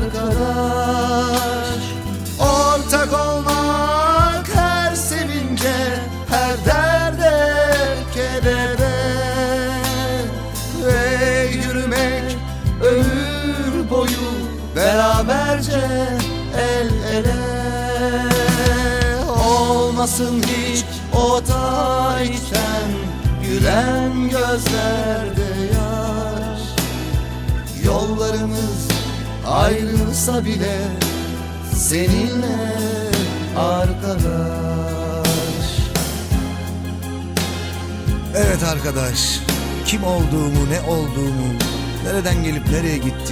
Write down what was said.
arkadaş. Ortak olmak her sevince her derde kedere. Ve yürümek ömür boyu beraberce el ele. Olmasın hiç o tayken gülen gözlerde ayrılsa bile seninle arkadaş. Evet arkadaş kim olduğumu ne olduğumu nereden gelip nereye gittiğimi